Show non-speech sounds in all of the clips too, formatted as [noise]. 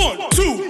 One, two,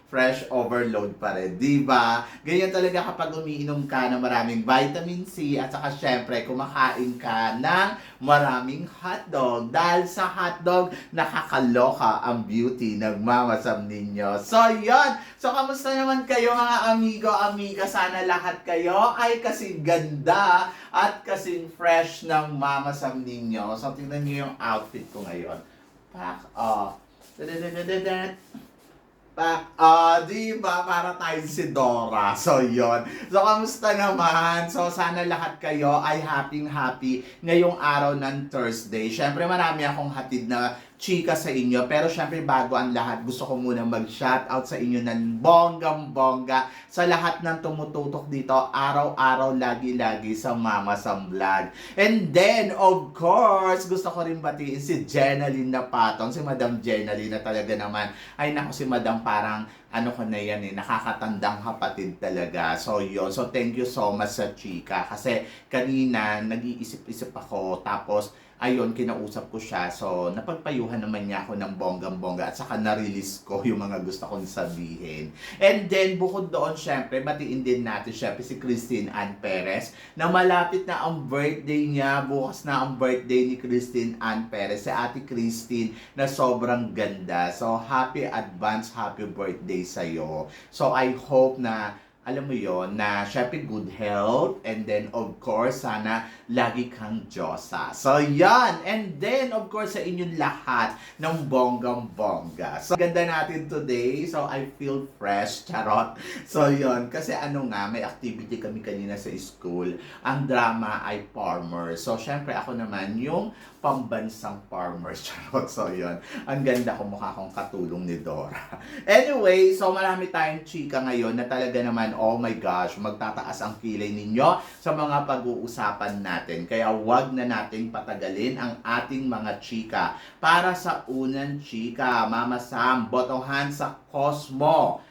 fresh overload pa rin, di ba? Ganyan talaga kapag umiinom ka ng maraming vitamin C at saka syempre kumakain ka ng maraming hotdog. Dahil sa hotdog, nakakaloka ang beauty ng mamasam ninyo. So, yon So, kamusta naman kayo mga amigo, amiga? Sana lahat kayo ay kasing ganda at kasing fresh ng mamasam ninyo. So, tingnan niyo yung outfit ko ngayon. Pack off. Da-da-da-da-da. Ah, di ba, para tayo si Dora. So, yon So, kamusta naman? So, sana lahat kayo ay happy-happy ngayong araw ng Thursday. Siyempre, marami akong hatid na chika sa inyo. Pero syempre, bago ang lahat, gusto ko muna mag-shoutout sa inyo ng bonggang-bongga sa lahat ng tumututok dito araw-araw, lagi-lagi sa Mama Sam Vlog. And then, of course, gusto ko rin batiin si Jenaline na patong, si Madam Jenaline na talaga naman. Ay, nako si Madam parang ano ko na yan eh, nakakatandang kapatid talaga. So, yun. So, thank you so much sa chika. Kasi kanina, nag-iisip-isip ako. Tapos, ayun, kinausap ko siya. So, napagpayuhan naman niya ako ng bonggang-bongga at saka na-release ko yung mga gusto kong sabihin. And then, bukod doon, syempre, batiin din natin, syempre, si Christine Ann Perez na malapit na ang birthday niya. Bukas na ang birthday ni Christine Ann Perez, si Ate Christine, na sobrang ganda. So, happy advance, happy birthday sa'yo. So, I hope na alam mo yon na syempre good health and then of course sana lagi kang Diyosa. So yan and then of course sa inyong lahat ng bonggang bongga. So ganda natin today so I feel fresh [laughs] charot. So yon kasi ano nga may activity kami kanina sa school. Ang drama ay farmer. So syempre ako naman yung pambansang farmer [laughs] charot. So yon ang ganda ko mukha kong katulong ni Dora. Anyway, so marami tayong chika ngayon na talaga naman oh my gosh, magtataas ang kilay ninyo sa mga pag-uusapan natin. Kaya wag na nating patagalin ang ating mga chika. Para sa unang chika, Mama Sam, botohan sa Cosmo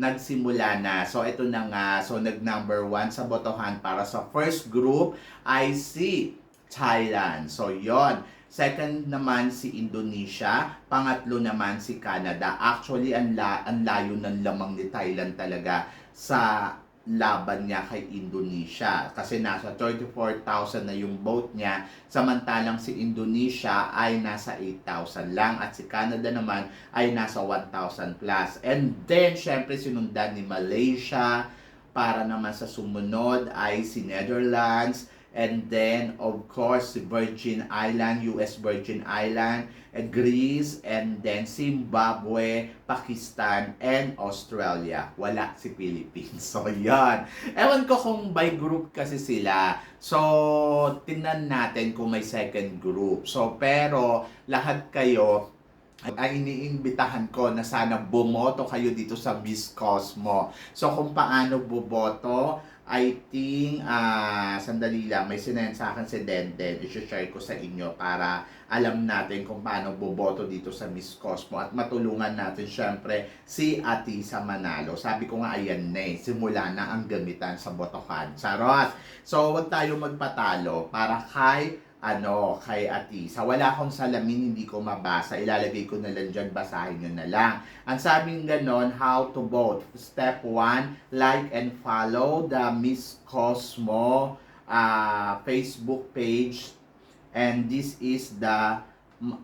nagsimula na. So, ito na nga. So, nag-number one sa botohan para sa first group ay si Thailand. So, yon Second naman si Indonesia, pangatlo naman si Canada. Actually, ang, la- ang layo ng lamang ni Thailand talaga sa laban niya kay Indonesia. Kasi nasa 34,000 na yung vote niya, samantalang si Indonesia ay nasa 8,000 lang at si Canada naman ay nasa 1,000 plus. And then, syempre, sinundan ni Malaysia, para naman sa sumunod ay si Netherlands, And then, of course, Virgin Island, US Virgin Island, and Greece, and then Zimbabwe, Pakistan, and Australia. Wala si Philippines. [laughs] So, yan. Ewan ko kung by group kasi sila. So, tingnan natin kung may second group. So, pero lahat kayo, ay iniimbitahan ko na sana bumoto kayo dito sa Miss Cosmo. So, kung paano buboto, I think, uh, sandali lang, may sinend sa akin si Denden. I-share ko sa inyo para alam natin kung paano boboto dito sa Miss Cosmo at matulungan natin syempre si Atisa Manalo. Sabi ko nga ayan na eh, simula na ang gamitan sa botohan. Charot! So, wag tayo magpatalo para kay ano, kay Atisa. Wala akong salamin, hindi ko mabasa. Ilalagay ko na lang dyan, basahin nyo na lang. Ang sabing ganon, how to vote. Step 1, like and follow the Miss Cosmo uh, Facebook page. And this is the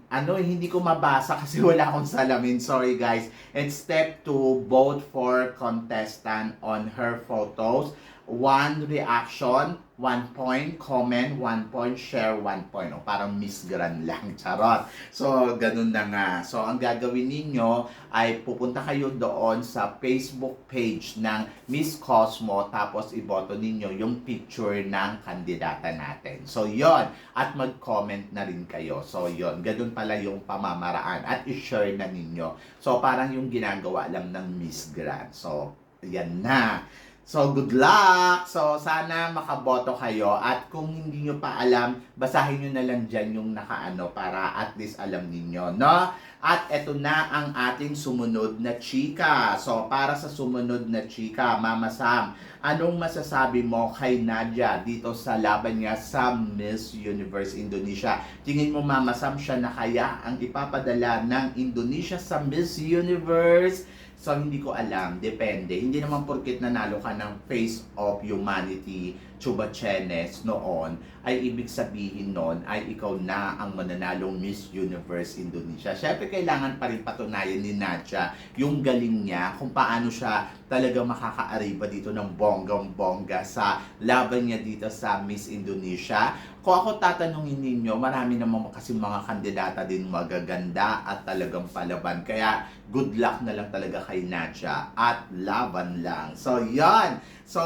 ano, hindi ko mabasa [laughs] kasi wala akong salamin. Sorry guys. And step 2, vote for contestant on her photos one reaction, one point, comment, one point, share, one point. O, parang Miss Grand lang, [laughs] charot. So, ganun na nga. So, ang gagawin ninyo ay pupunta kayo doon sa Facebook page ng Miss Cosmo tapos iboto ninyo yung picture ng kandidata natin. So, yon At mag-comment na rin kayo. So, yon Ganun pala yung pamamaraan. At i-share na ninyo. So, parang yung ginagawa lang ng Miss Grand. So, yan na. So, good luck! So, sana makaboto kayo. At kung hindi nyo pa alam, basahin nyo na lang dyan yung nakaano para at least alam ninyo, no? At eto na ang ating sumunod na chika. So, para sa sumunod na chika, Mama Sam, anong masasabi mo kay Nadia dito sa laban niya sa Miss Universe Indonesia? Tingin mo, Mama Sam, siya na kaya ang ipapadala ng Indonesia sa Miss Universe? So, hindi ko alam. Depende. Hindi naman porkit nanalo ka ng Face of Humanity, Chuba Chenes noon, ay ibig sabihin noon ay ikaw na ang mananalong Miss Universe Indonesia. Siyempre, kailangan pa rin patunayan ni Nadia yung galing niya kung paano siya talaga makakaariba dito ng bonggang-bongga sa laban niya dito sa Miss Indonesia. Kung ako tatanungin ninyo, marami naman kasi mga kandidata din magaganda at talagang palaban. Kaya good luck na lang talaga kay Nadia at laban lang. So, yan. So,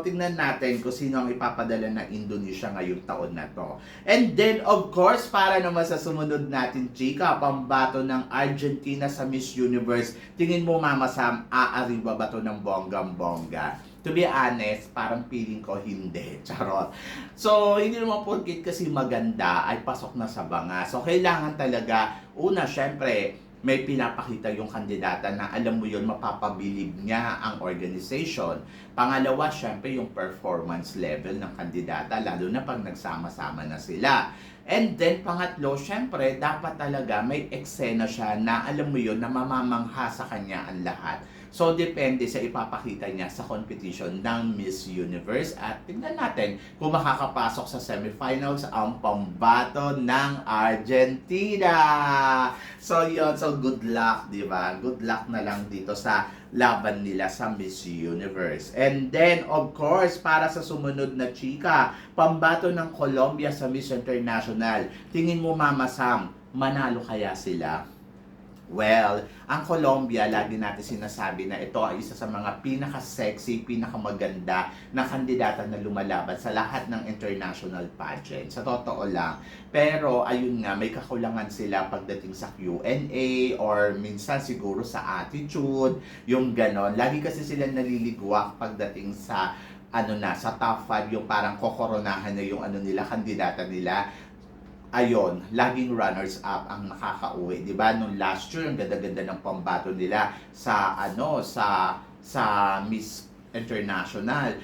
tingnan natin kung sino ang ipapadala ng Indonesia ngayong taon na to. And then, of course, para naman sa sumunod natin, chika, pambato ng Argentina sa Miss Universe. Tingin mo, Mama Sam, aariba ba to ng bonggang-bongga? To be honest, parang feeling ko hindi. [laughs] Charot. So, hindi naman porkit kasi maganda ay pasok na sa banga. So, kailangan talaga, una, syempre, may pinapakita yung kandidata na alam mo yun, mapapabilib niya ang organization. Pangalawa, syempre, yung performance level ng kandidata, lalo na pag nagsama-sama na sila. And then, pangatlo, syempre, dapat talaga may eksena siya na alam mo yun, na mamamangha sa kanya ang lahat. So, depende sa ipapakita niya sa competition ng Miss Universe. At tingnan natin kung makakapasok sa semifinals ang pambato ng Argentina. So, yun. So, good luck, di ba? Good luck na lang dito sa laban nila sa Miss Universe. And then, of course, para sa sumunod na chika, pambato ng Colombia sa Miss International. Tingin mo, Mama Sam, manalo kaya sila? Well, ang Colombia, lagi natin sinasabi na ito ay isa sa mga pinaka-sexy, pinaka-maganda na kandidata na lumalaban sa lahat ng international pageant. Sa totoo lang. Pero, ayun nga, may kakulangan sila pagdating sa Q&A or minsan siguro sa attitude, yung ganon. Lagi kasi sila naliligwak pagdating sa ano na, sa top 5, yung parang kokoronahan na yung ano nila, kandidata nila ayon, laging runners up ang nakakauwi, 'di ba? Nung last year, ang ganda-ganda ng pambato nila sa ano, sa sa Miss International.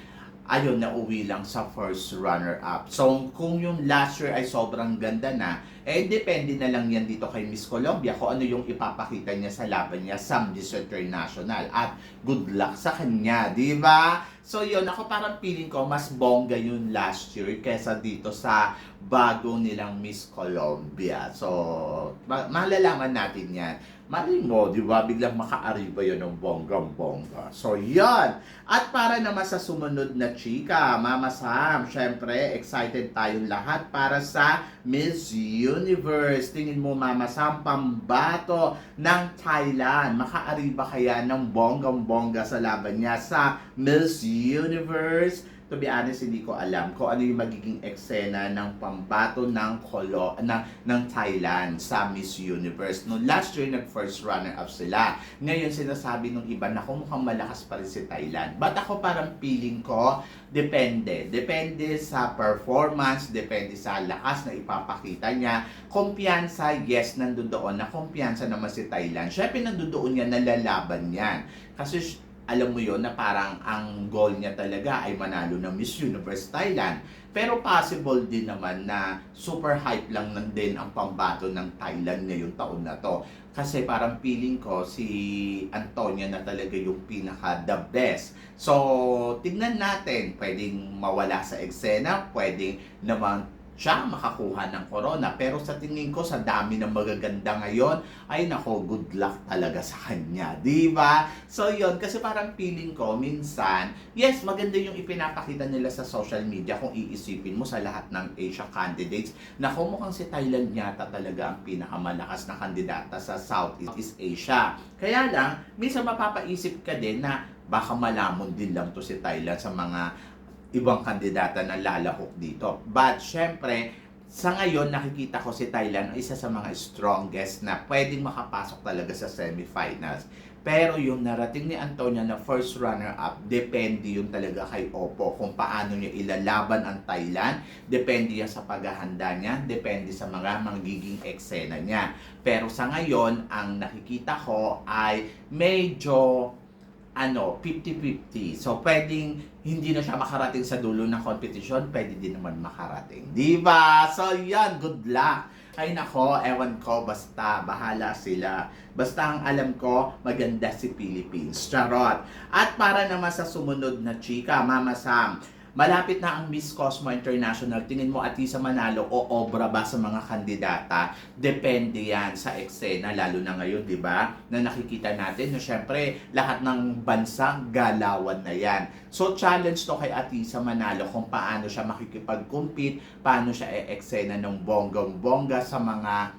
Ayun, nauwi lang sa first runner up. So, kung yung last year ay sobrang ganda na, eh, depende na lang yan dito kay Miss Colombia kung ano yung ipapakita niya sa laban niya sa Miss International. At good luck sa kanya, di ba? So, yun, ako parang feeling ko mas bongga yun last year kesa dito sa bago nilang Miss Colombia. So, ma- malalaman natin yan. Mali mo, di ba? Biglang makaariba yun ng bonggang-bongga. So, yan. At para naman sa sumunod na chika, Mama Sam, syempre, excited tayong lahat para sa Miss Universe. Tingin mo, Mama Sam, pambato ng Thailand. Makaariba kaya ng bonggang-bongga sa laban niya sa Miss Universe? To be honest, hindi ko alam kung ano yung magiging eksena ng pambato ng kolo ng, ng Thailand sa Miss Universe. No last year nag first runner up sila. Ngayon sinasabi ng iba na kung mukhang malakas pa rin si Thailand. But ako parang feeling ko depende. Depende sa performance, depende sa lakas na ipapakita niya. Kumpiyansa, yes, nandun doon na kumpiyansa naman si Thailand. Syempre nandun doon yan, nalalaban yan. Kasi alam mo yon na parang ang goal niya talaga ay manalo ng Miss Universe Thailand. Pero possible din naman na super hype lang lang din ang pambato ng Thailand ngayong taon na to. Kasi parang feeling ko si Antonia na talaga yung pinaka the best. So, tignan natin. Pwedeng mawala sa eksena, pwedeng naman siya makakuha ng corona. Pero sa tingin ko, sa dami ng magaganda ngayon, ay nako, good luck talaga sa kanya. Di ba? So yon kasi parang feeling ko, minsan, yes, maganda yung ipinapakita nila sa social media kung iisipin mo sa lahat ng Asia candidates. Nako, mukhang si Thailand yata talaga ang pinakamalakas na kandidata sa Southeast Asia. Kaya lang, minsan mapapaisip ka din na baka malamon din lang to si Thailand sa mga ibang kandidata na lalahok dito. But, syempre, sa ngayon, nakikita ko si Thailand ang isa sa mga strongest na pwedeng makapasok talaga sa semifinals. Pero yung narating ni Antonia na first runner-up, depende yun talaga kay Oppo kung paano niya ilalaban ang Thailand. Depende yan sa paghahanda niya, depende sa mga magiging eksena niya. Pero sa ngayon, ang nakikita ko ay medyo ano, 50-50. So, pwedeng hindi na siya makarating sa dulo ng competition, pwede din naman makarating. Di ba? So, yan, good luck. Ay nako, ewan ko, basta, bahala sila. Basta ang alam ko, maganda si Philippines. Charot. At para naman sa sumunod na chika, Mama Sam, Malapit na ang Miss Cosmo International. Tingin mo Atisa Manalo o obra ba sa mga kandidata? Depende yan sa eksena, lalo na ngayon, di ba? Na nakikita natin na syempre lahat ng bansa galawan na yan. So challenge to kay Atisa Manalo kung paano siya makikipag-compete, paano siya e-eksena ng bonggang-bongga sa mga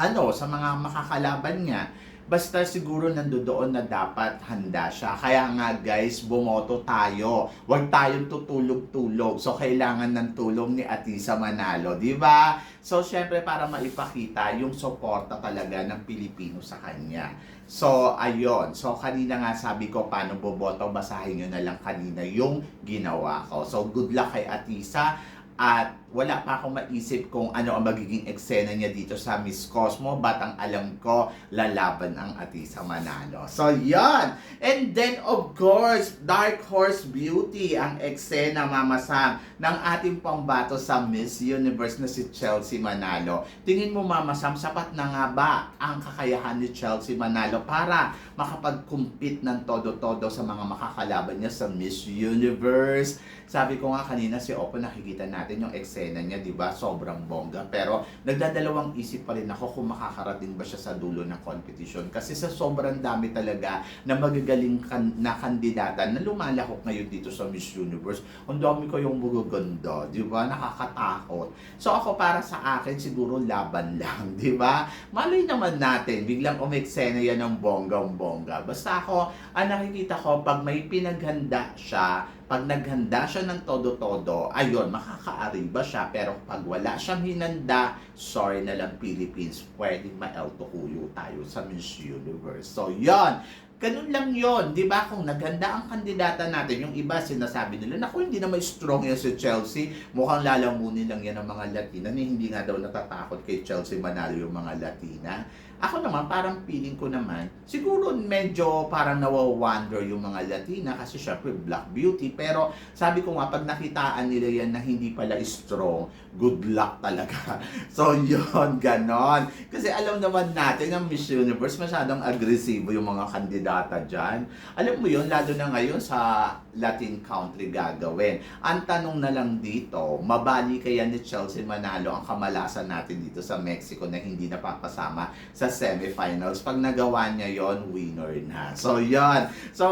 ano, sa mga makakalaban niya. Basta siguro nandoon na dapat handa siya. Kaya nga guys, bumoto tayo. Huwag tayong tutulog-tulog. So kailangan ng tulong ni Atisa Manalo, di ba? So syempre para maipakita yung suporta talaga ng Pilipino sa kanya. So ayon. So kanina nga sabi ko paano boboto, basahin nyo na lang kanina yung ginawa ko. So good luck kay Atisa at wala pa akong maisip kung ano ang magiging eksena niya dito sa Miss Cosmo but ang alam ko lalaban ang Atisa Manalo. So yan! And then of course, Dark Horse Beauty ang eksena Mama Sam ng ating pambato sa Miss Universe na si Chelsea Manalo. Tingin mo Mama Sam, sapat na nga ba ang kakayahan ni Chelsea Manalo para makapag-compete ng todo-todo sa mga makakalaban niya sa Miss Universe? Sabi ko nga kanina si Oppo nakikita natin yung eksena niya, 'di ba? Sobrang bongga. Pero nagdadalawang isip pa rin ako kung makakarating ba siya sa dulo ng competition kasi sa sobrang dami talaga na magagaling kan- na kandidata na lumalahok ngayon dito sa Miss Universe. Ang dami ko yung magaganda, 'di ba? Nakakatakot. So ako para sa akin siguro laban [laughs] lang, 'di ba? Malay naman natin, biglang umeksena yan ng bonggang-bongga. Basta ako, ang nakikita ko pag may pinaghanda siya, pag naghanda siya ng todo-todo, ayun, makakaariba siya. Pero pag wala siyang hinanda, sorry na lang Philippines, pwedeng ma-El Tocuyo tayo sa Miss Universe. So, yon Ganun lang yon di ba? Kung naghanda ang kandidata natin, yung iba sinasabi nila, naku, hindi naman strong yan si Chelsea. Mukhang lalamunin lang yan ng mga Latina. Ni hindi nga daw natatakot kay Chelsea Manalo yung mga Latina. Ako naman, parang feeling ko naman, siguro medyo parang nawa-wonder yung mga Latina kasi syempre Black Beauty. Pero sabi ko nga, pag nakitaan nila yan na hindi pala strong, good luck talaga. [laughs] So yon ganon. Kasi alam naman natin ang Miss Universe, masyadong agresibo yung mga kandidata dyan. Alam mo yun, lalo na ngayon sa Latin country gagawin. Ang tanong na lang dito, mabali kaya ni Chelsea Manalo ang kamalasan natin dito sa Mexico na hindi napapasama sa semifinals. Pag nagawa niya yon winner na. So, yon So,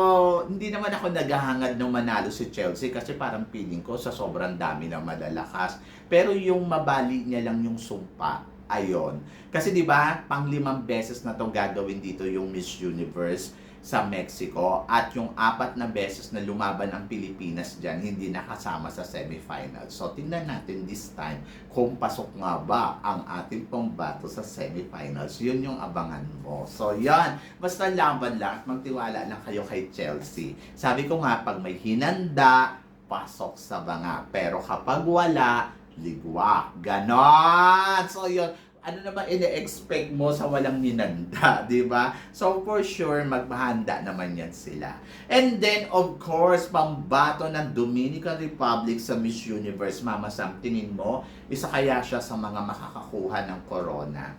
hindi naman ako naghahangad ng manalo si Chelsea kasi parang feeling ko sa sobrang dami na malalakas. Pero yung mabali niya lang yung sumpa, ayon. Kasi 'di ba, panglimang beses na 'to gagawin dito yung Miss Universe sa Mexico at yung apat na beses na lumaban ang Pilipinas diyan hindi nakasama sa semifinal. So tingnan natin this time kung pasok nga ba ang ating pambato sa semifinals. Yun yung abangan mo. So yan, basta laban lang at magtiwala lang kayo kay Chelsea. Sabi ko nga pag may hinanda, pasok sa banga. Pero kapag wala, ligwa. Ganon! So yun, ano naman ine-expect mo sa walang ninanda, [laughs] di ba? So for sure, maghahanda naman yan sila. And then, of course, pambato ng Dominican Republic sa Miss Universe, Mama Sam, tingin mo, isa kaya siya sa mga makakakuha ng corona?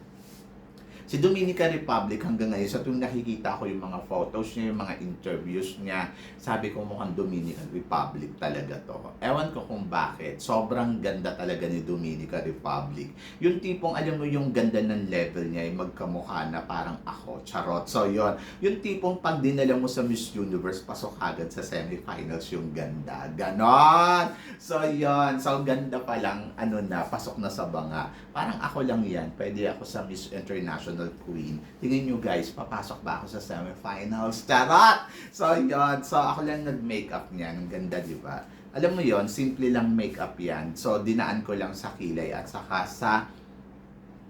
Si Dominican Republic hanggang ngayon, sa tuwing nakikita ko yung mga photos niya, yung mga interviews niya, sabi ko mukhang Dominican Republic talaga to. Ewan ko kung bakit. Sobrang ganda talaga ni Dominican Republic. Yung tipong, alam mo yung ganda ng level niya, yung magkamukha na parang ako, charot. So, yon Yung tipong pag dinala mo sa Miss Universe, pasok agad sa semifinals yung ganda. Ganon! So, yon So, ganda pa lang, ano na, pasok na sa banga. Parang ako lang yan. Pwede ako sa Miss International Queen. Tingnan nyo guys, papasok ba ako sa semifinals? Charot! So, yon So, ako lang nag-makeup niyan. Ang ganda, di ba? Alam mo yon simple lang makeup yan. So, dinaan ko lang sa kilay at saka sa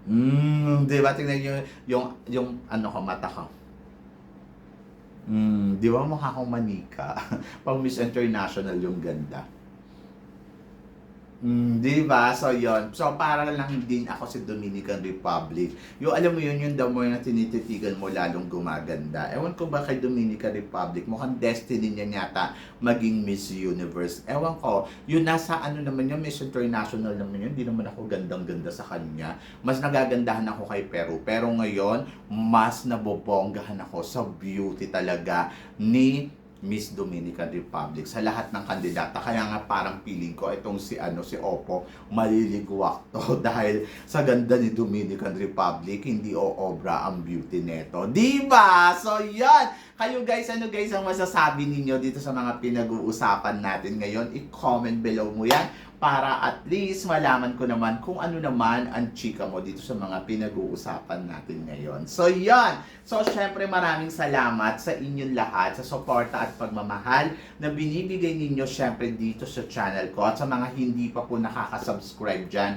Mm, di ba? Tingnan nyo yung, yung ano ko, mata ko. Mm, di ba mukha akong manika? [laughs] Pang Miss International yung ganda. Mm, di ba? So, yon So, para lang din ako si Dominican Republic. Yung, alam mo yun, yung the more na tinititigan mo, lalong gumaganda. Ewan ko ba kay Dominican Republic, mukhang destiny niya yata maging Miss Universe. Ewan ko, yun nasa ano naman yun, Miss International naman yun, hindi naman ako gandang-ganda sa kanya. Mas nagagandahan ako kay Peru. Pero ngayon, mas nabobonggahan ako sa beauty talaga ni Miss Dominican Republic sa lahat ng kandidata. Kaya nga parang feeling ko itong si ano si Oppo maliligwak [laughs] to dahil sa ganda ni Dominican Republic hindi oobra ang beauty neto. Di ba? So yan. Kayo guys, ano guys ang masasabi ninyo dito sa mga pinag-uusapan natin ngayon? I-comment below mo yan para at least malaman ko naman kung ano naman ang chika mo dito sa mga pinag-uusapan natin ngayon. So, yan. So, syempre maraming salamat sa inyong lahat sa suporta at pagmamahal na binibigay ninyo syempre dito sa channel ko. At sa mga hindi pa po nakaka-subscribe dyan,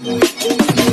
Música